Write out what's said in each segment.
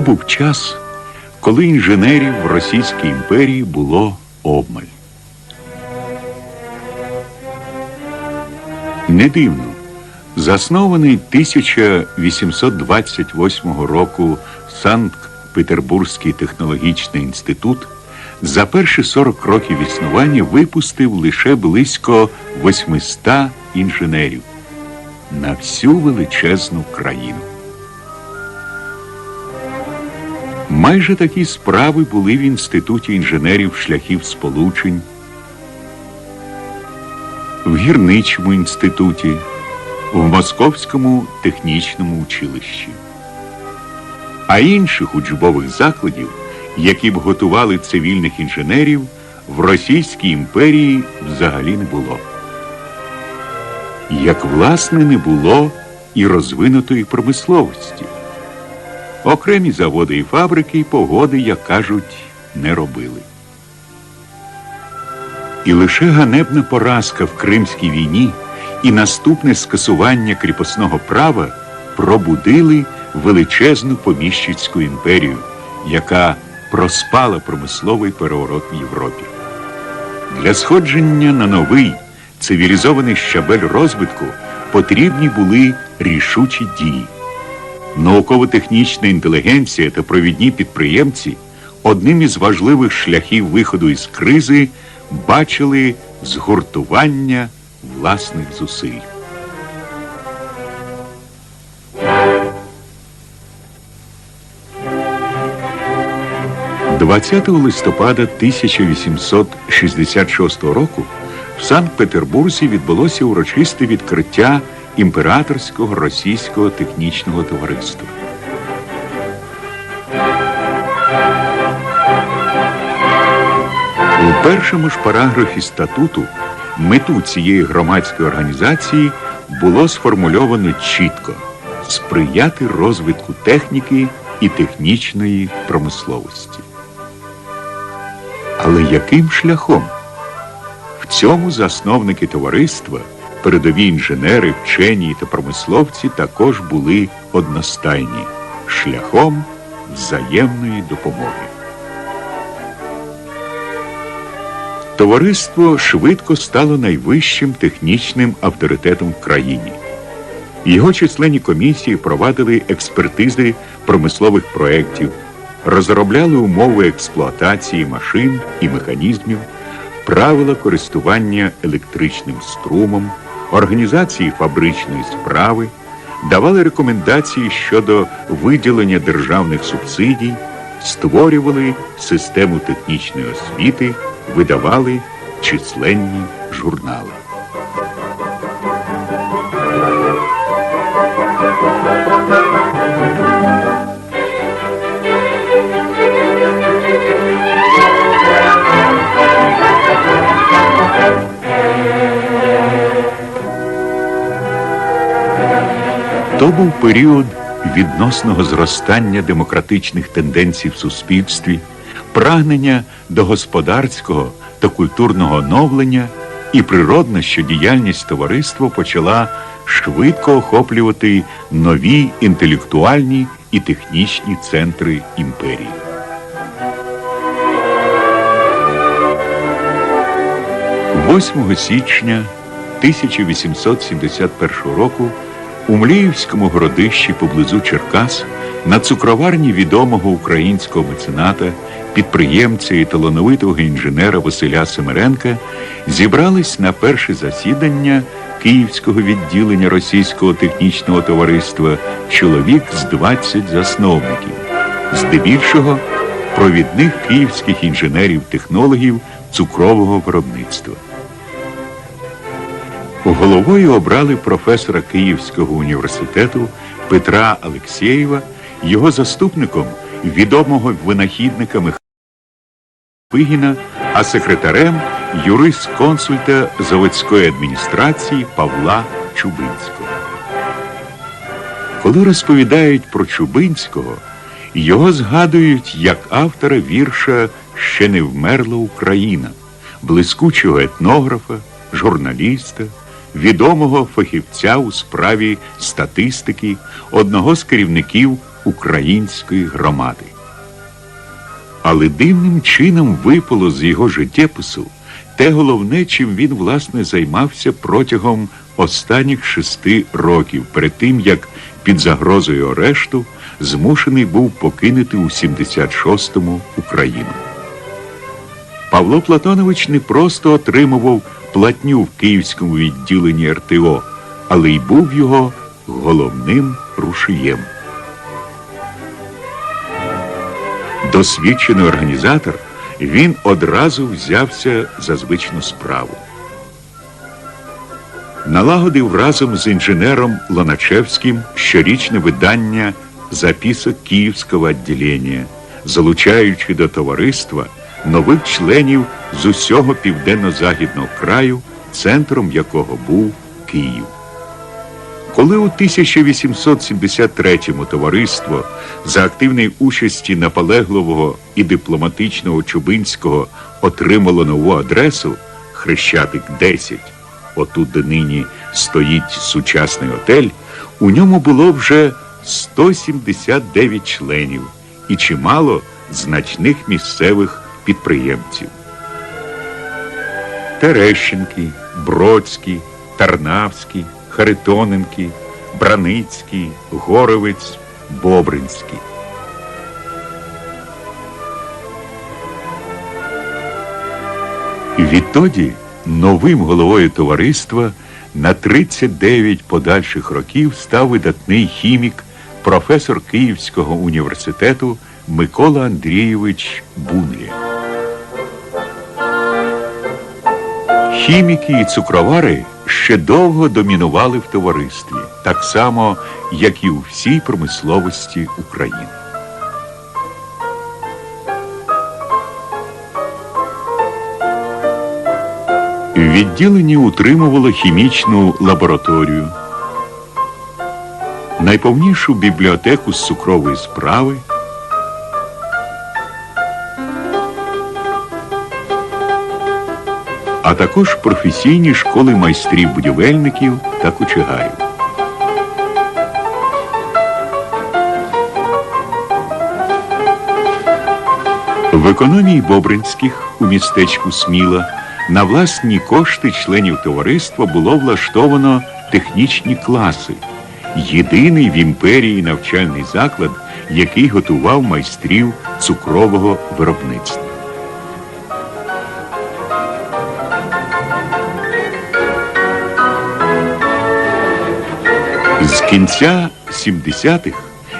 Був час, коли інженерів в Російській імперії було обмаль. Не дивно, заснований 1828 року Санкт-Петербурзький технологічний інститут за перші 40 років існування випустив лише близько 800 інженерів на всю величезну країну. Майже такі справи були в Інституті інженерів шляхів сполучень, в гірничому інституті, в Московському технічному училищі. А інших учбових закладів, які б готували цивільних інженерів, в Російській імперії взагалі не було. Як власне не було і розвинутої промисловості. Окремі заводи і фабрики погоди, як кажуть, не робили. І лише ганебна поразка в Кримській війні і наступне скасування кріпосного права пробудили величезну поміщицьку імперію, яка проспала промисловий переворот в Європі. Для сходження на новий цивілізований щабель розвитку потрібні були рішучі дії. Науково-технічна інтелігенція та провідні підприємці одним із важливих шляхів виходу із кризи бачили згуртування власних зусиль. – 20 листопада 1866 року в Санкт-Петербурзі відбулося урочисте відкриття імператорського російського технічного товариства. У першому ж параграфі статуту мету цієї громадської організації було сформульовано чітко сприяти розвитку техніки і технічної промисловості. Але яким шляхом? В цьому засновники товариства, передові інженери, вчені та промисловці також були одностайні шляхом взаємної допомоги. Товариство швидко стало найвищим технічним авторитетом в країні. Його численні комісії провадили експертизи промислових проєктів, розробляли умови експлуатації машин і механізмів, правила користування електричним струмом, організації фабричної справи, давали рекомендації щодо виділення державних субсидій, створювали систему технічної освіти, видавали численні журнали. Період відносного зростання демократичних тенденцій в суспільстві, прагнення до господарського та культурного оновлення, і природно, що діяльність товариства почала швидко охоплювати нові інтелектуальні і технічні центри імперії. – 8 січня 1871 року у Мліївському городищі поблизу Черкас на цукроварні відомого українського мецената, підприємця і талановитого інженера Василя Семеренка зібрались на перше засідання Київського відділення Російського технічного товариства чоловік з 20 засновників, здебільшого провідних київських інженерів-технологів цукрового виробництва. Головою обрали професора Київського університету Петра Алексєєва, його заступником відомого винахідника Михайла Пигіна, а секретарем юрист-консульта заводської адміністрації Павла Чубинського. Коли розповідають про Чубинського, його згадують як автора вірша Ще не вмерла Україна, блискучого етнографа, журналіста, відомого фахівця у справі статистики, одного з керівників української громади. Але дивним чином випало з його життєпису те головне, чим він, власне, займався протягом останніх шести років, перед тим, як під загрозою арешту змушений був покинути у 76-му Україну. Павло Платонович не просто отримував платню в київському відділенні РТО, але й був його головним рушієм. Досвідчений організатор, він одразу взявся за звичну справу. Налагодив разом з інженером Лоначевським щорічне видання записок Київського відділення, залучаючи до товариства нових членів з усього південно-західного краю, центром якого був Київ. Коли у 1873-му товариство за активної участі наполегливого і дипломатичного Чубинського отримало нову адресу Хрещатик 10, отут де нині стоїть сучасний отель, у ньому було вже 179 членів і чимало значних місцевих підприємців. Терещенки, Бродський, Тарнавський, Харитоненки, Браницький, Горовець, Бобринський. Відтоді новим головою товариства на 39 подальших років став видатний хімік, професор Київського університету Микола Андрійович Бунлє. Хіміки і цукровари ще довго домінували в товаристві, так само, як і у всій промисловості України. Відділення утримувало хімічну лабораторію, найповнішу бібліотеку з цукрової справи. А також професійні школи майстрів-будівельників та кочегарів. В економії Бобринських у містечку Сміла на власні кошти членів товариства було влаштовано технічні класи, єдиний в імперії навчальний заклад, який готував майстрів цукрового виробництва. Кінця 70-х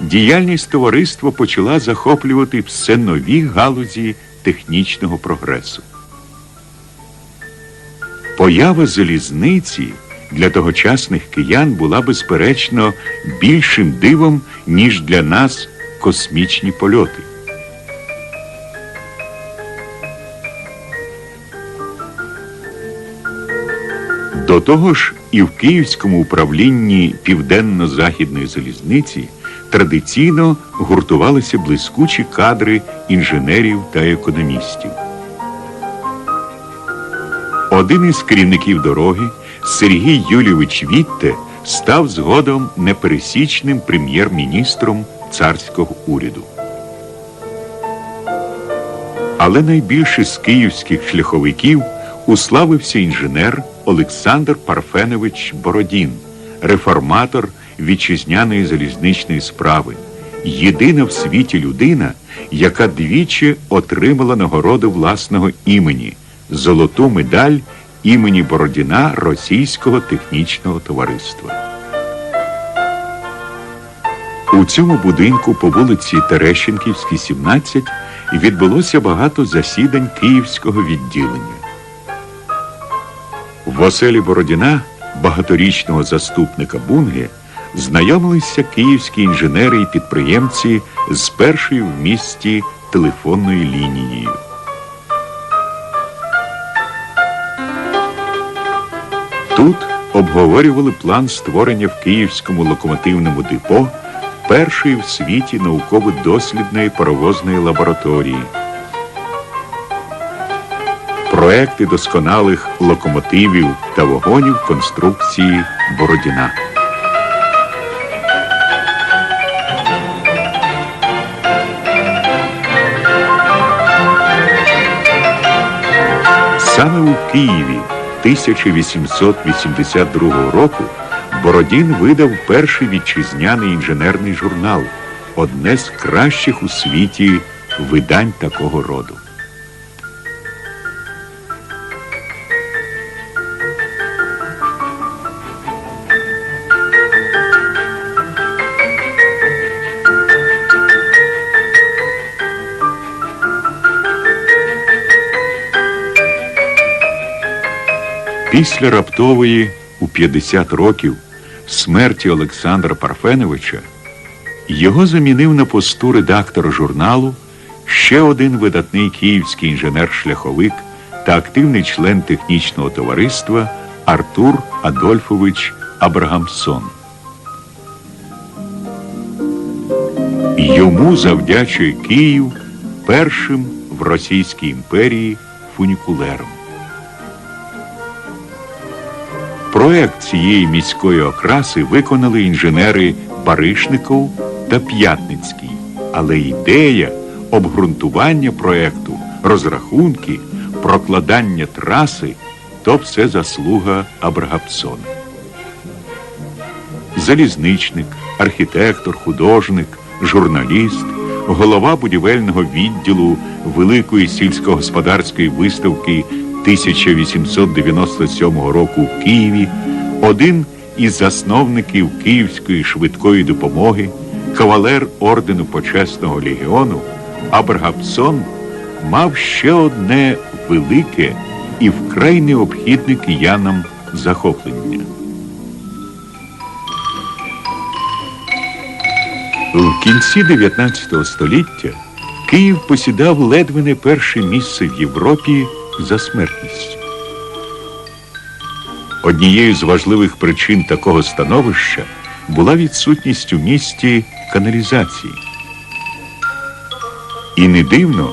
діяльність товариства почала захоплювати все нові галузі технічного прогресу. Поява залізниці для тогочасних киян була безперечно більшим дивом, ніж для нас космічні польоти. До того ж, і в Київському управлінні Південно-Західної залізниці традиційно гуртувалися блискучі кадри інженерів та економістів. Один із керівників дороги, Сергій Юлійович Вітте, став згодом непересічним прем'єр-міністром царського уряду. Але найбільше з київських шляховиків уславився інженер Олександр Парфенович Бородін, реформатор вітчизняної залізничної справи, єдина в світі людина, яка двічі отримала нагороду власного імені золоту медаль імені Бородіна Російського технічного товариства. У цьому будинку по вулиці Терещенківській, 17, відбулося багато засідань Київського відділення. В оселі Бородіна, багаторічного заступника Бунге, знайомилися київські інженери і підприємці з першою в місті телефонною лінією. Тут обговорювали план створення в Київському локомотивному депо першої в світі науково-дослідної паровозної лабораторії проекти досконалих локомотивів та вогонів конструкції Бородіна. Саме у Києві 1882 року Бородін видав перший вітчизняний інженерний журнал одне з кращих у світі видань такого роду. Після раптової у 50 років смерті Олександра Парфеновича його замінив на посту редактора журналу ще один видатний київський інженер-шляховик та активний член технічного товариства Артур Адольфович Абрагамсон. Йому завдячує Київ першим в Російській імперії фунікулером. Проект цієї міської окраси виконали інженери Баришников та П'ятницький. Але ідея, обґрунтування проекту, розрахунки, прокладання траси то все заслуга Абрагапсона. Залізничник, архітектор, художник, журналіст, голова будівельного відділу Великої сільськогосподарської виставки 1897 року в Києві, один із засновників Київської швидкої допомоги, кавалер ордену Почесного легіону, Абрагапсон мав ще одне велике і вкрай необхідне киянам захоплення. В кінці 19 століття Київ посідав ледве не перше місце в Європі за смертністю. Однією з важливих причин такого становища була відсутність у місті каналізації. І не дивно,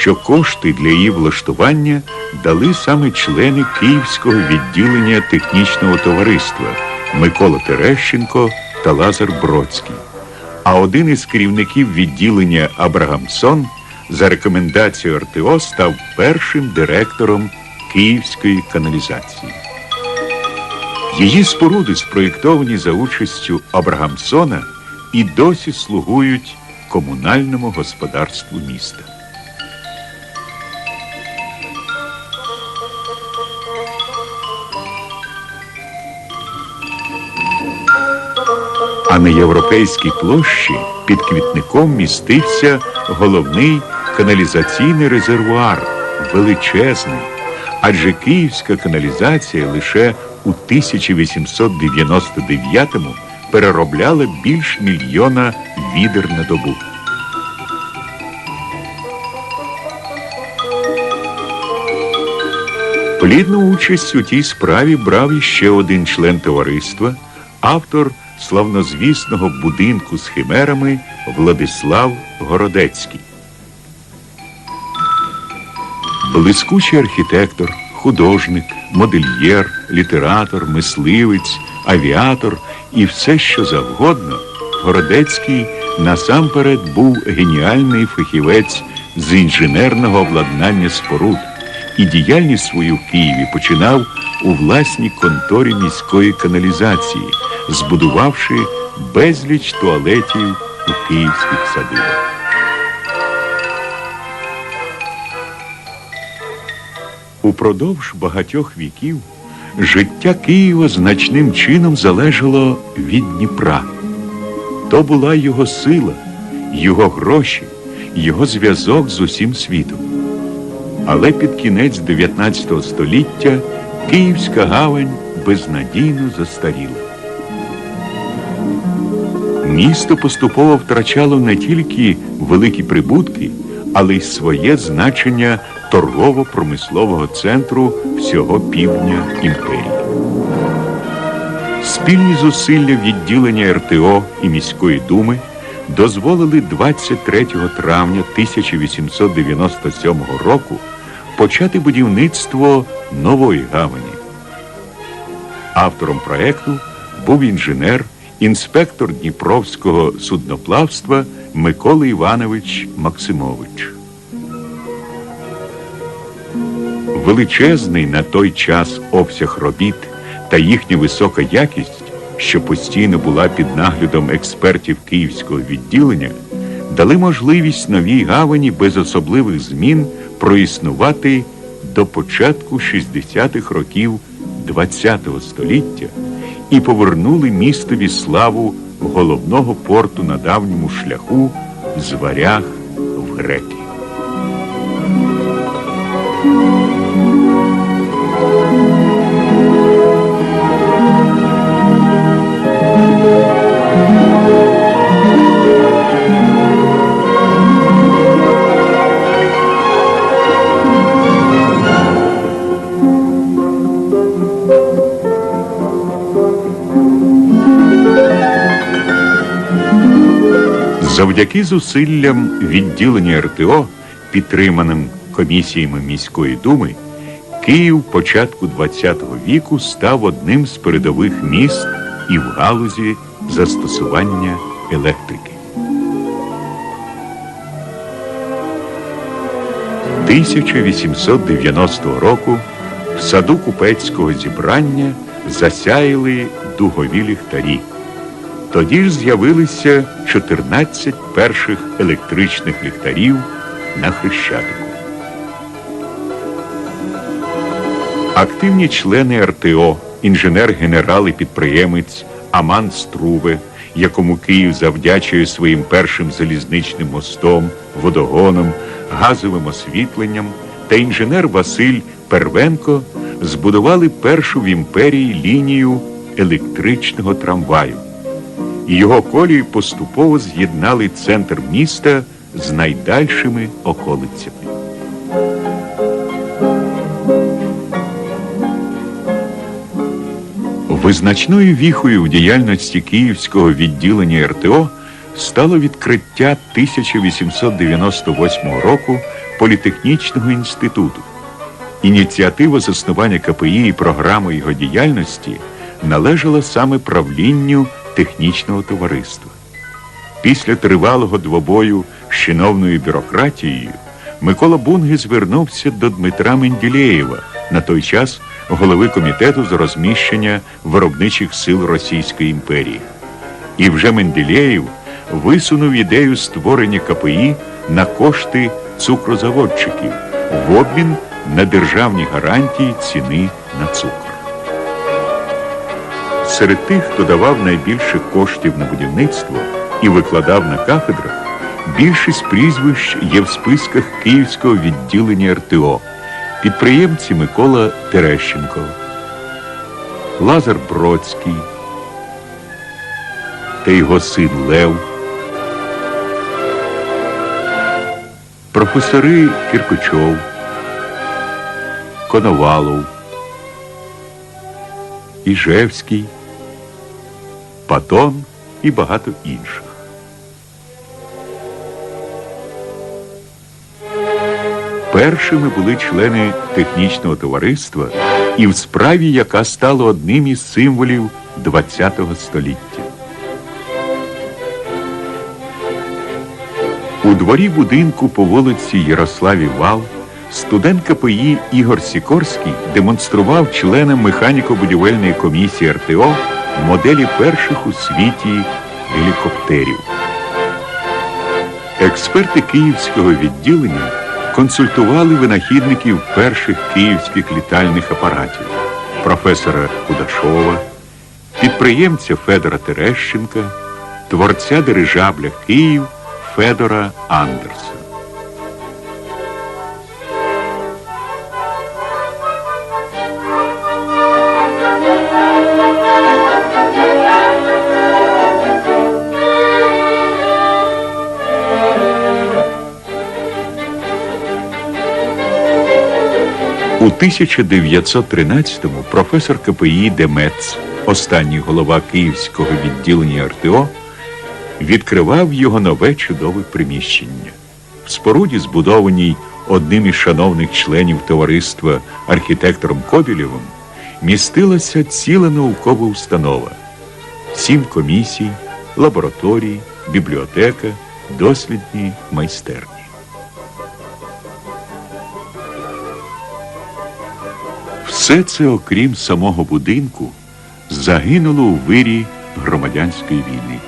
що кошти для її влаштування дали саме члени Київського відділення технічного товариства Микола Терещенко та Лазар Бродський. А один із керівників відділення Абрагамсон за рекомендацією РТО став першим директором Київської каналізації. Її споруди, спроєктовані за участю Абрагамсона, і досі слугують комунальному господарству міста. А на європейській площі під квітником містився головний каналізаційний резервуар, величезний, адже київська каналізація лише у 1899-му переробляла більш мільйона відер на добу. Плідну участь у тій справі брав іще один член товариства, автор славнозвісного будинку з химерами Владислав Городецький. Блискучий архітектор, художник, модельєр, літератор, мисливець, авіатор і все, що завгодно, Городецький насамперед був геніальний фахівець з інженерного обладнання споруд і діяльність свою в Києві починав у власній конторі міської каналізації, збудувавши безліч туалетів у київських садибах. Упродовж багатьох віків життя Києва значним чином залежало від Дніпра. То була його сила, його гроші, його зв'язок з усім світом. Але під кінець 19 століття Київська гавань безнадійно застаріла. Місто поступово втрачало не тільки великі прибутки, але й своє значення торгово-промислового центру всього півдня імперії. Спільні зусилля відділення РТО і міської думи дозволили 23 травня 1897 року почати будівництво нової гавані. Автором проекту був інженер, інспектор Дніпровського судноплавства Микола Іванович Максимович. Величезний на той час обсяг робіт та їхня висока якість, що постійно була під наглядом експертів київського відділення, дали можливість новій гавані без особливих змін проіснувати до початку 60-х років ХХ століття і повернули містові славу головного порту на давньому шляху з варяг в греки. Завдяки зусиллям відділення РТО, підтриманим комісіями міської думи, Київ початку ХХ віку став одним з передових міст і в галузі застосування електрики. 1890 року в саду купецького зібрання засяяли дугові ліхтарі. Тоді ж з'явилися 14 перших електричних ліхтарів на Хрещатику. Активні члени РТО, інженер-генерал і підприємець Аман Струве, якому Київ завдячує своїм першим залізничним мостом, водогоном, газовим освітленням, та інженер Василь Первенко збудували першу в імперії лінію електричного трамваю і його колії поступово з'єднали центр міста з найдальшими околицями. Визначною віхою в діяльності Київського відділення РТО стало відкриття 1898 року Політехнічного інституту. Ініціатива заснування КПІ і програми його діяльності належала саме правлінню технічного товариства. Після тривалого двобою з чиновною бюрократією Микола Бунги звернувся до Дмитра Менділеєва, на той час голови комітету з розміщення виробничих сил Російської імперії. І вже Менделєєв висунув ідею створення КПІ на кошти цукрозаводчиків в обмін на державні гарантії ціни на цукор. Серед тих, хто давав найбільше коштів на будівництво і викладав на кафедрах, більшість прізвищ є в списках Київського відділення РТО, підприємці Микола Терещенко, Лазар Бродський та його син Лев, професори Кіркучов, Коновалов, Іжевський, Патон і багато інших. Першими були члени технічного товариства і в справі, яка стала одним із символів ХХ століття. У дворі будинку по вулиці Ярославі Вал студент КПІ Ігор Сікорський демонстрував членам механіко-будівельної комісії РТО моделі перших у світі гелікоптерів. Експерти київського відділення консультували винахідників перших київських літальних апаратів професора Кудашова, підприємця Федора Терещенка, творця дирижабля Київ Федора Андерса. У 1913-му професор КПІ Демец, останній голова Київського відділення РТО, відкривав його нове чудове приміщення. В споруді, збудованій одним із шановних членів товариства архітектором Кобілєвим, містилася ціла наукова установа, сім комісій, лабораторії, бібліотека, дослідні майстерні. Все це, окрім самого будинку, загинуло у вирі громадянської війни.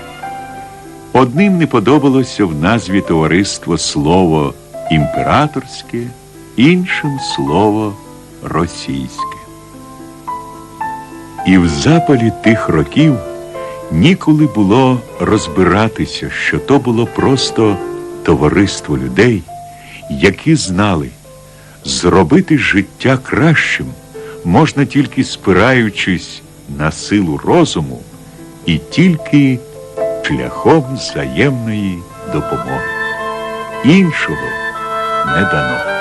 Одним не подобалося в назві товариства слово імператорське, іншим слово російське. І в запалі тих років ніколи було розбиратися, що то було просто товариство людей, які знали, зробити життя кращим можна тільки спираючись на силу розуму і тільки шляхом взаємної допомоги. Іншого не дано.